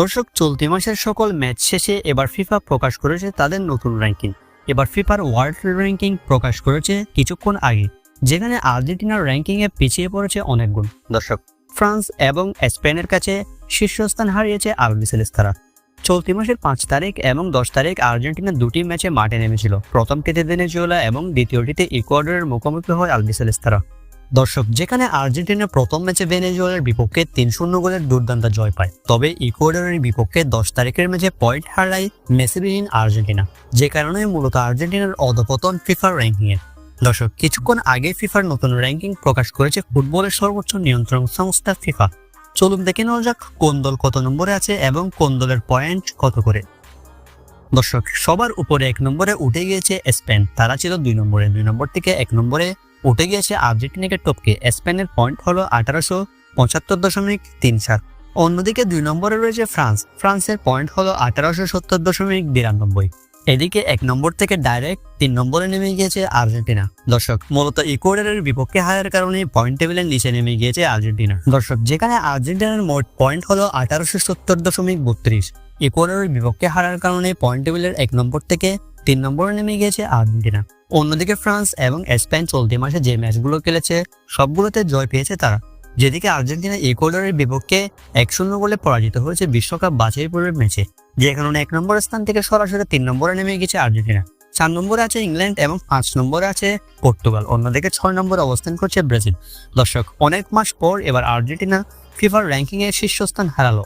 দর্শক, চলতি মাসের সকল ম্যাচ শেষে এবার ফিফা প্রকাশ করেছে তাদের নতুন র্যাঙ্কিং এবার ফিফার ওয়ার্ল্ড র্যাঙ্কিং প্রকাশ করেছে কিছুক্ষণ আগে, যেখানে আর্জেন্টিনার র্যাঙ্কিংয়ে পিছিয়ে পড়েছে অনেক গুণ। দর্শক, ফ্রান্স এবং স্পেনের কাছে শীর্ষস্থান হারিয়েছে আলবিসেলেস্তারা চলতি মাসের পাঁচ তারিখ এবং দশ তারিখ আর্জেন্টিনা দুটি ম্যাচে মাঠে নেমেছিল। প্রথমটিতে ভেনেজুয়েলা এবং দ্বিতীয়টিতে ইকুয়াডরের মুখোমুখি হয় আলবিসেলেস্তারা দর্শক, যেখানে আর্জেন্টিনা প্রথম ম্যাচে ভেনেজুয়েলার বিপক্ষে তিন শূন্য গোলের দুর্দান্ত জয় পায়। তবে ইকুয়েডরের বিপক্ষে দশ তারিখের ম্যাচে পয়েন্ট হারায় মেসিবিহীন আর্জেন্টিনা, যে কারণে মূলত আর্জেন্টিনার অধপতন ফিফার র্যাঙ্কিংয়ে। দর্শক, কিছুক্ষণ আগে ফিফার নতুন র্যাঙ্কিং প্রকাশ করেছে ফুটবলের সর্বোচ্চ নিয়ন্ত্রণ সংস্থা ফিফা। চলুন দেখে নেওয়া যাক কোন দল কত নম্বরে আছে এবং কোন দলের পয়েন্ট কত করে। দর্শক, সবার উপরে এক নম্বরে উঠে গিয়েছে স্পেন। তারা ছিল দুই নম্বরে, দুই নম্বর থেকে এক নম্বরে উঠে গিয়েছে আর্জেন্টিনাকে টপকে। স্পেনের পয়েন্ট হলো আঠারোশো পঁচাত্তর দশমিক তিন সাত। অন্যদিকে দুই নম্বরে রয়েছে ফ্রান্স। ফ্রান্সের পয়েন্ট হলো আঠারোশো সত্তর দশমিক বিরানব্বই। এদিকে এক নম্বর থেকে ডাইরেক্ট তিন নম্বরে নেমে গিয়েছে আর্জেন্টিনা। দর্শক, মূলত ইকুয়েডরের বিপক্ষে হারের কারণে পয়েন্ট টেবিলের নিচে নেমে গিয়েছে আর্জেন্টিনা। দর্শক, যেখানে আর্জেন্টিনার মোট পয়েন্ট হলো আঠারোশো সত্তর দশমিক বত্রিশ। ইকুয়েডরের বিপক্ষে হারার কারণে পয়েন্ট টেবিলের এক নম্বর থেকে তিন নম্বরে নেমে গিয়েছে আর্জেন্টিনা। অন্যদিকে ফ্রান্স এবং স্পেন চলতি মাসে যে ম্যাচগুলো খেলেছে, সবগুলোতে জয় পেয়েছে তারা। যেদিকে আর্জেন্টিনা ইকুয়েডরের বিপক্ষে এক শূন্য গোলে পরাজিত হয়েছে বিশ্বকাপ বাছাই পর্বের ম্যাচে, যে কারণে এক নম্বর স্থান থেকে সরাসরি তিন নম্বরে নেমে গেছে আর্জেন্টিনা। চার নম্বরে আছে ইংল্যান্ড এবং পাঁচ নম্বরে আছে পর্তুগাল। অন্যদিকে ছয় নম্বরে অবস্থান করছে ব্রাজিল। দর্শক, অনেক মাস পর এবার আর্জেন্টিনা ফিফার র্যাঙ্কিংয়ে শীর্ষস্থান হারালো।